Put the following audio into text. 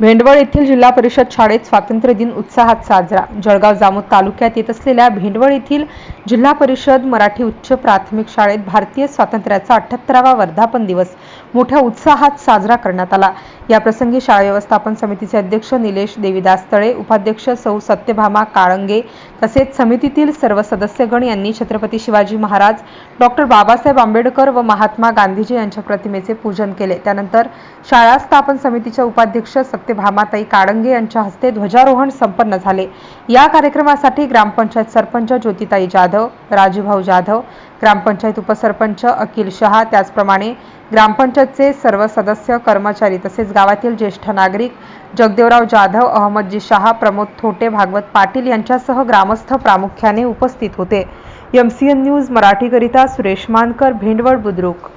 भेंडवळ येथील जिल्हा परिषद शाळेत स्वातंत्र्य दिन उत्साहात साजरा. जळगाव जामोद तालुक्यात येत असलेल्या भेंडवळ येथील जिल्हा परिषद मराठी उच्च प्राथमिक शाळेत भारतीय स्वातंत्र्याचा अठ्ठ्याहत्तरावा वर्धापन दिवस मोठ्या उत्साहात साजरा करण्यात आला. याप्रसंगी शाळा व्यवस्थापन समितीचे अध्यक्ष निलेश देवीदास तळे उपाध्यक्ष सौ सत्यभामा काळंगे तसेच समितीतील सर्व सदस्यगण यांनी छत्रपती शिवाजी महाराज डॉक्टर बाबासाहेब आंबेडकर व महात्मा गांधीजी यांच्या प्रतिमेचे पूजन केले. त्यानंतर शाळा स्थापन समितीच्या उपाध्यक्ष सत्यभामाताई काळंगे यांच्या हस्ते ध्वजारोहण संपन्न झाले. या कार्यक्रमासाठी ग्रामपंचायत सरपंच ज्योतिताई जाधव राजूभाऊ जाधव ग्रामपंचायत उपसरपंच अखिल शहा त्याचप्रमाणे ग्रामपंचायतचे सर्व सदस्य कर्मचारी तसेच गावातील ज्येष्ठ नागरिक जगदेवराव जाधव अहमदजी शहा प्रमोद थोटे भागवत पाटील यांच्यासह ग्रामस्थ प्रामुख्याने उपस्थित होते. एम सी एन न्यूज मराठीकरिता सुरेश मानकर भेंडवळ बुद्रुक.